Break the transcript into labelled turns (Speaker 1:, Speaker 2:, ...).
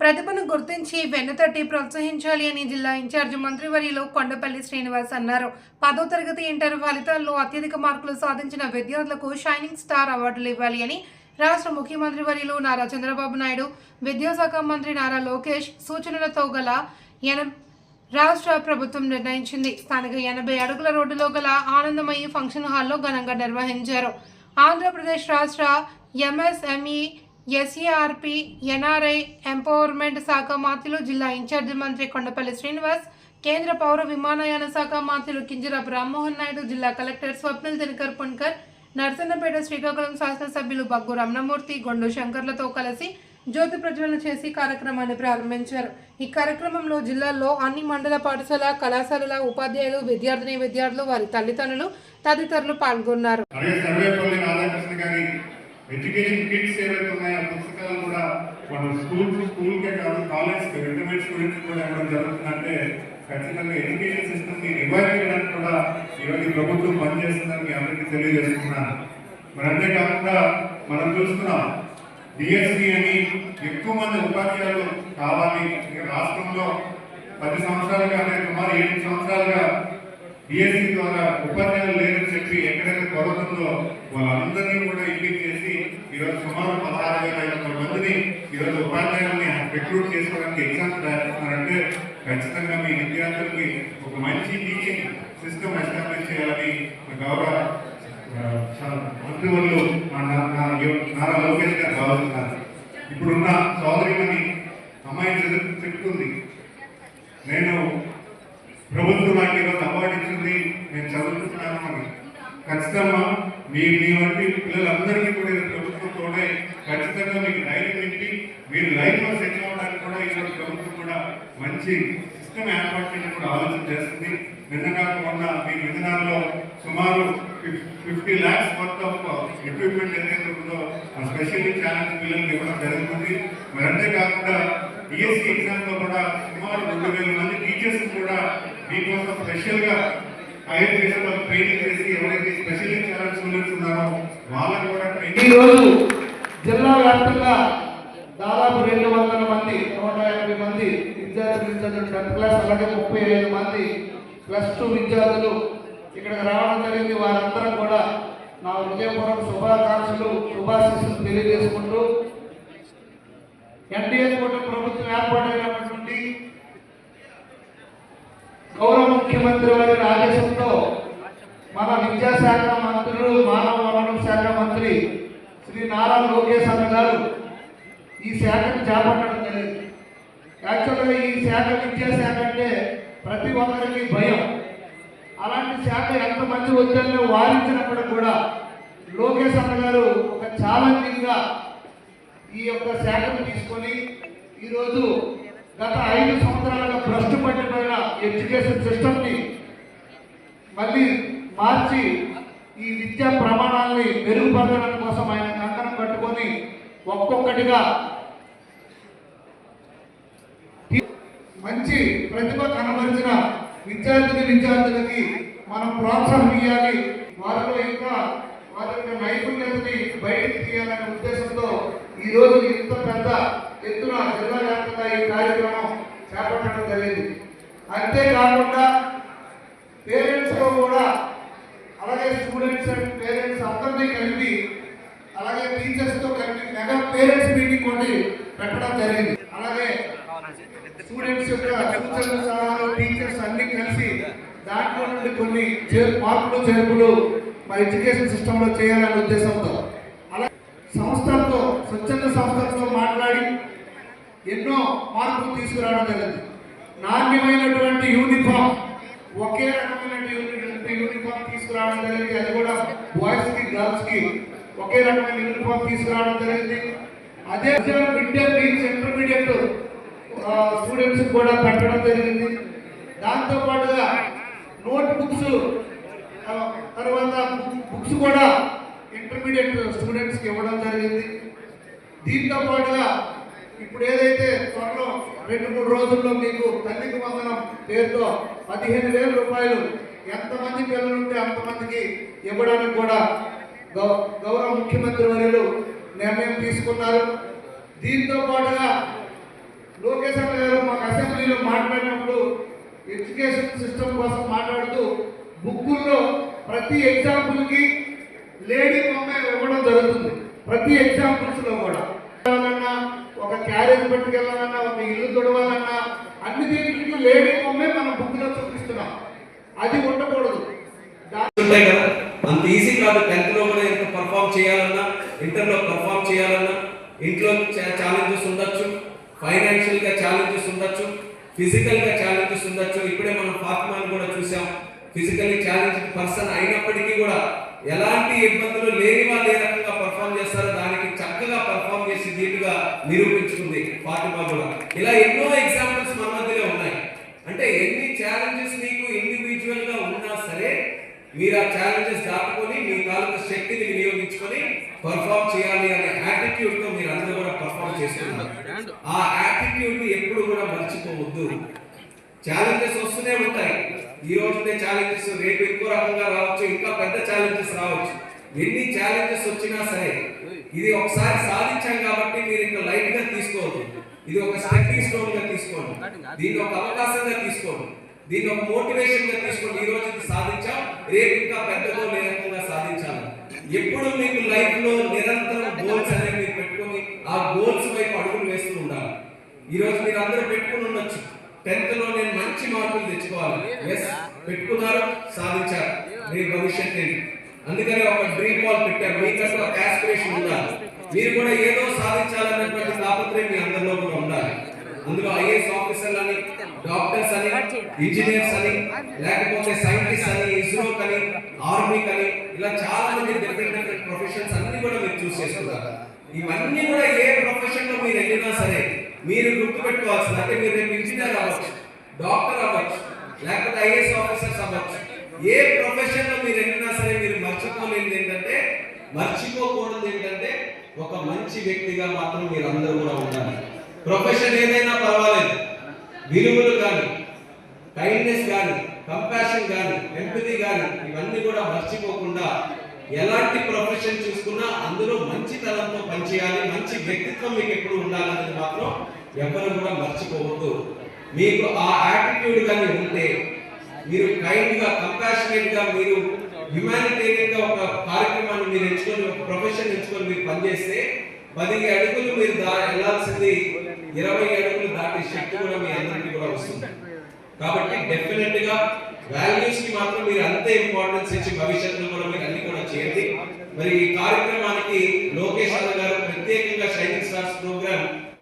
Speaker 1: ప్రతిభను గుర్తించి వెన్నుతట్టి ప్రోత్సహించాలి అని జిల్లా ఇన్ఛార్జి మంత్రివర్యులు కొండపల్లి శ్రీనివాస్ అన్నారు. పదో తరగతి ఇంటర్ ఫలితాల్లో అత్యధిక మార్కులు సాధించిన విద్యార్థులకు షైనింగ్ స్టార్ అవార్డులు ఇవ్వాలి అని రాష్ట్ర ముఖ్యమంత్రి వర్యులు నారా చంద్రబాబు నాయుడు విద్యాశాఖ మంత్రి నారా లోకేష్ సూచనలతో గల ఎన రాష్ట్ర ప్రభుత్వం నిర్ణయించింది. స్థానిక ఎనభై అడుగుల రోడ్డులో గల ఆనందమయ్యి ఫంక్షన్ హాల్లో ఘనంగా నిర్వహించారు. ఆంధ్రప్రదేశ్ రాష్ట్ర ఎంఎస్ఎంఈ ఎస్ఈఆర్పి ఎన్ఆర్ఐ ఎంపవర్మెంట్ శాఖ మంత్రులు జిల్లా ఇన్ఛార్జి మంత్రి కొండపల్లి శ్రీనివాస్ కేంద్ర పౌర విమానయాన శాఖ మంత్రులు కింజరాపు రామ్మోహన్ నాయుడు జిల్లా కలెక్టర్ స్వప్నిల్ దినకర్ పుణ్కర్ నర్సన్నపేట శ్రీకాకుళం శాసనసభ్యులు బగ్గు రమణమూర్తి గొండు శంకర్లతో కలిసి జ్యోతి ప్రజ్వలన చేసి కార్యక్రమాన్ని ప్రారంభించారు. ఈ కార్యక్రమంలో జిల్లాలో అన్ని మండల పాఠశాల కళాశాలల ఉపాధ్యాయులు విద్యార్థిని విద్యార్థులు వారి తల్లిదండ్రులు తదితరులు పాల్గొన్నారు
Speaker 2: అలాగే సర్వేపల్లి రాధాకృష్ణ గారి ఎడ్యుకేషన్ కిట్స్ ఏవైతే ఉన్నాయో ఆ పుస్తకాలు కూడా మన స్కూల్ స్కూల్కే కాదు కాలేజ్ ఇంటర్మీడియట్ స్టూడెంట్స్ కూడా ఇవ్వడం జరుగుతుందంటే ఖచ్చితంగా ఎడ్యుకేషన్ సిస్టమ్ని రివైవ్ చేయడానికి కూడా ఈరోజు ప్రభుత్వం పనిచేస్తుందని మీ అందరికీ తెలియజేస్తున్నాను మరి అంతేకాకుండా మనం చూస్తున్నాం డిఎస్సి అని ఎక్కువ మంది ఉపాధ్యాయులు కావాలి. రాష్ట్రంలో పది సంవత్సరాలుగా అంటే సుమారు ఏడు సంవత్సరాలుగా డిఎస్సి ద్వారా ఉపాధ్యాయులు లేరని చెప్పి ఎక్కడైతే కొరత ఉందో వాళ్ళందరినీ కూడా ఇంటికి చేసి ఈరోజు సుమారు పదహారు వేల ఐదు వందల మందిని ఈరోజు ఉపాధ్యాయుల్ని రిక్రూట్ చేసుకోవడానికి ఎగ్జామ్స్ రాస్తున్నారంటే ఖచ్చితంగా మీ విద్యార్థులకి ఒక మంచి టీచింగ్ సిస్టమ్ ఎస్టాబ్లిష్ చేయాలని గౌరవ ఆ, మంత్రివర్యులు నా- నారా లోకేష్ గారు భావిస్తున్నారు. ఇప్పుడున్న సోదరిమని అమ్మాయి చదువు చెప్తుంది. నేను ప్రభుత్వం నాకు ఈరోజు అవార్డు ఇచ్చింది నేను చదువుతున్నాను అని. ఖచ్చితంగా మీ మీ వంటి పిల్లలందరికీ కూడా ప్రభుత్వం తోడే ఖచ్చితంగా మీకు ధైర్యం పెట్టి మీరు లైఫ్లో సెట్ సెటిల్ అవ్వడానికి కూడా ఈరోజు ప్రభుత్వం కూడా మంచి సిస్టమ్ ఏర్పాటు చేయడం కూడా ఆలోచన చేస్తుంది. నిన్నగా మొన్న మీ విధానాల్లో సుమారు fifty lakhs worth of equipment ఏదైతే ఉందో ఆ స్పెషల్లీ ఛాలెంజ్ పిల్లలకి ఇవ్వడం జరుగుతుంది మరి అంతేకాకుండా డిఎస్సి ఎగ్జామ్లో కూడా సుమారు రెండు వేల మంది టీచర్స్ కూడా మీకోసం స్పెషల్గా హైర్ చేసి ట్రైనింగ్ చేసి ఎవరైతే స్పెషల్లీ ఛాలెంజ్ స్టూడెంట్స్ ఉన్నారో వాళ్ళకు కూడా ట్రైనింగ్
Speaker 3: ఈరోజు జిల్లా వ్యాప్తంగా దాదాపు రెండు వందల మంది నూట యాభై మంది విద్యార్థులు టెన్త్ క్లాస్ అలాగే ముప్పై ఐదు మంది ప్లస్ టూ విద్యార్థులు ఇక్కడికి రావడం జరిగింది. వారందరం కూడా నా హృదయపూర్వక శుభాకాంక్షలు శుభాశీస్సులు తెలియజేసుకుంటూ ఎన్డీఏ కూటమి ప్రభుత్వం ఏర్పాటైనటువంటి గౌరవ ముఖ్యమంత్రి వారి ఆదేశంతో మన విద్యాశాఖ మంత్రులు మానవ వనరుల శాఖ మంత్రి శ్రీ నారా లోకేష్ అన్న గారు ఈ శాఖను చేపట్టడం జరిగింది. యాక్చువల్గా ఈ శాఖ విద్యాశాఖ అంటే ప్రతి ఒక్కరికి భయం. అలాంటి శాఖ ఎంతమంది వద్దని వారించినప్పుడు కూడా లోకేష్ అన్న గారు ఒక ఛాలెంజింగ్గా ఈ యొక్క శాఖను తీసుకొని ఈరోజు గత ఐదు సంవత్సరాలుగా భ్రష్టు పట్టిపోయిన ఎడ్యుకేషన్ సిస్టమ్ని మళ్ళీ మార్చి ఈ విద్యా ప్రమాణాలని మెరుగుపరచడం కోసం ఆయన కంకణం కట్టుకొని ఒక్కొక్కటిగా మంచి ప్రతిభ కనబరిచిన విద్యార్థిని విద్యార్థులకి మనం ప్రోత్సాహం ఇవ్వాలి. వారిలో ఇంకా వారి యొక్క నైపుణ్యతని బయటకు తీయాలనే ఉద్దేశంతో ఈ రోజు ఇంత పెద్ద ఎత్తున జిల్లా ఈ కార్యక్రమం చేపట్టడం జరిగింది. అంతేకాకుండా పేరెంట్స్తో కూడా అలాగే స్టూడెంట్స్ అండ్ పేరెంట్స్ అందరినీ కలిపి అలాగే టీచర్స్తో కలిపి మెగా పేరెంట్స్ మీటింగ్ ఒకటి పెట్టడం జరిగింది. అలాగే స్టూడెంట్స్ యొక్క సూచనలు సలహాలు టీచర్స్ అన్ని కలిసి దాంట్లో నుండి కొన్ని మార్పులు చేర్పులు మా ఎడ్యుకేషన్ సిస్టంలో చేయాలనే ఉద్దేశంతో. అలా సంస్థలతో స్వచ్ఛంద సంస్థలతో ఎన్నో మార్పులు తీసుకురావడం జరిగింది. నాణ్యమైనటువంటి యూనిఫామ్ ఒకే రకమైనటువంటి యూనిఫామ్ తీసుకురావడం జరిగింది. అది కూడా బాయ్స్కి గర్ల్స్కి ఒకే రకమైన యూనిఫామ్ తీసుకురావడం జరిగింది. అదే ఇంటర్మీడియట్ ఇంటర్మీడియట్ స్టూడెంట్స్ కూడా పెట్టడం జరిగింది. దాంతో పాటుగా నోట్ బుక్స్ తర్వాత బుక్స్ కూడా ఇంటర్మీడియట్ స్టూడెంట్స్కి ఇవ్వడం జరిగింది. దీంతో పాటుగా ఇప్పుడు ఏదైతే త్వరలో రెండు మూడు రోజుల్లో మీకు తల్లికి వందనం పేరుతో పదిహేను వేల రూపాయలు ఎంతమంది పిల్లలు ఉంటే అంతమందికి ఇవ్వడానికి కూడా గౌరవ ముఖ్యమంత్రి వర్యులు నిర్ణయం తీసుకున్నారు. దీంతో పాటుగా లోకేష్ అన్న గారు మాకు అసెంబ్లీలో మాట్లాడినప్పుడు ఎడ్యుకేషన్ సిస్టమ్ కోసం మాట్లాడుతూ బుక్కుల్లో ప్రతి ఎగ్జాంపుల్కి లేడీ బొమ్మ ఇవ్వడం జరుగుతుంది. ప్రతి ఎగ్జాంపుల్స్లో కూడా. క్యారేజ్ పట్టుకెళ్ళాలన్నా ఒక ఇల్లు తొడవాలన్నా అన్ని దీంట్లకి లేడీ బొమ్మే మనం బుక్లో చూపిస్తున్నాం. అది ఉండకూడదు.
Speaker 4: ఉంటాయి కదా అంత ఈజీ కాదు. టెన్త్లో కూడా ఎంత పర్ఫామ్ చేయాలన్నా ఇంటర్లో పర్ఫామ్ చేయాలన్నా ఇంట్లో ఛాలెంజెస్ ఉండొచ్చు ఫైనాన్షియల్గా ఛాలెంజెస్ ఉండొచ్చు ఫిజికల్గా ఛాలెంజెస్ ఉండొచ్చు. ఇప్పుడే మనం ఫాతిమాని కూడా చూసాం. ఫిజికల్లీ ఛాలెంజ్ పర్సన్ అయినప్పటికీ కూడా ఎలాంటి ఇబ్బందులు లేని వాళ్ళు ఏ రకంగా పర్ఫామ్ చేస్తారో దానికి చక్కగా పర్ఫామ్ చేసి నీట్గా ఉంది ఫాతిమా కూడా ఇలా ఎన్నో ఎగ్జాంపుల్స్ మన మధ్యలో ఉన్నాయి. అంటే ఎన్ని ఛాలెంజెస్ మీకు ఇండివిజువల్గా ఉన్నా సరే మీరు ఆ ఛాలెంజెస్ దాటుకొని మీ తాలూకు శక్తిని వినియోగించుకొని పర్ఫామ్ చేయాలి అనే యాటిట్యూడ్తో మీరు అందరూ కూడా పర్ఫామ్ చేస్తున్నారు. ఆ యాటిట్యూడ్ ఎప్పుడు కూడా మర్చిపోవద్దు. ఛాలెంజెస్ వస్తూనే ఉంటాయి. ఈ రోజునే ఛాలెంజెస్ రేపు ఎక్కువ రకంగా రావచ్చు ఇంకా పెద్ద ఛాలెంజెస్ రావచ్చు. ఎన్ని ఛాలెంజెస్ వచ్చినా సరే ఇది ఒకసారి సాధించాం కాబట్టి మీరు ఇంకా లైట్గా తీసుకోవద్దు ఇది ఒక స్టెప్పింగ్ స్టోన్గా తీసుకోండి. దీన్ని ఒక అవకాశంగా తీసుకోండి. దీన్ని ఒక మోటివేషన్గా తీసుకోండి. ఈ రోజు ఇది సాధించాం. రేపు ఇంకా పెద్దతో నిరంతరంగా సాధించాలి. ఎప్పుడు మీకు లైఫ్లో నిరంతరం గోల్స్ అనేవి మీరు పెట్టుకొని ఆ గోల్స్ వైపు అడుగులు వేస్తూ ఉండాలి. ఈ రోజు మీరు అందరూ పెట్టుకుని ఉండొచ్చు. టెన్త్లో నేను మంచి మార్కులు తెచ్చుకోవాలి. ఎస్ పెట్టుకున్నారు సాధించారు. రేపు భవిష్యత్ ఏంటి? అందుకని ఒక డ్రీమ్ బాల్ పెట్టారు. మీకంటే ఒక ఆస్పిరేషన్ ఉండాలి. మీరు కూడా ఏదో సాధించాలన్నటువంటి తాపత్రయం మీ అందరిలో కూడా ఉండాలి. అందులో ఐఏఎస్ ఆఫీసర్లు అని డాక్టర్స్ అని ఇంజనీర్స్ అని లేకపోతే సైంటిస్ట్ అని ఇస్రో అని ఆర్మీ అని ఇలా చాలా మంది డిఫరెంట్ డిఫరెంట్ ప్రొఫెషన్స్ అన్ని కూడా మీరు చూస్ చేసుకుంటారు ఇవన్నీ కూడా ఏ ప్రొఫెషన్లో మీరు వెళ్ళినా సరే మీరు గుర్తుపెట్టుకోవాల్సింది. అంటే మీరు రేపు ఇంజనీర్ అవ్వచ్చు డాక్టర్ అవ్వచ్చు లేకపోతే ఐఏఎస్ ఆఫీసర్స్ అవ్వచ్చు. ఏ ప్రొఫెషన్లో మీరు వెళ్ళినా సరే మీరు మర్చిపోలేనిది ఏంటంటే మర్చిపోకూడదు ఏంటంటే ఒక మంచి వ్యక్తిగా మాత్రం మీరు అందరూ కూడా ఉండాలి. ప్రొఫెషన్ ఏదైనా పర్వాలేదు. విలువలు కానీ కైండ్నెస్ కానీ కంపాషన్ కానీ ఎంపతి కానీ ఇవన్నీ కూడా మర్చిపోకుండా ఎలాంటి ప్రొఫెషన్ చూసుకున్నా అందులో మంచితనంతో పనిచేయాలి మంచి వ్యక్తిత్వం మీకు ఎప్పుడు ఉండాలనేది మాత్రం ఎవరు కూడా మర్చిపోవద్దు. మీకు ఆ యాటిట్యూడ్ కానీ ఉంటే మీరు కైండ్గా కంపాషనేట్గా మీరు హ్యూమానిటేరియన్గా ఒక కార్యక్రమాన్ని మీరు ఎంచుకొని ఒక ప్రొఫెషన్ ఎంచుకొని మీరు పనిచేస్తే పది అడుగులు మీరు వెళ్ళాల్సింది ఇరవై అడుగులు దాటి శక్తి కూడా మీ అందరికీ కూడా వస్తుంది. కాబట్టి డెఫినెట్గా వాల్యూస్కి మాత్రం మీరు అంతే ఇంపార్టెన్స్ ఇచ్చి భవిష్యత్తులో కూడా మీరు అన్ని కూడా చేయండి. మరి ఈ కార్యక్రమానికి లోకేష్ గారు ప్రత్యేకంగా షైనింగ్ స్టార్స్ ప్రోగ్రామ్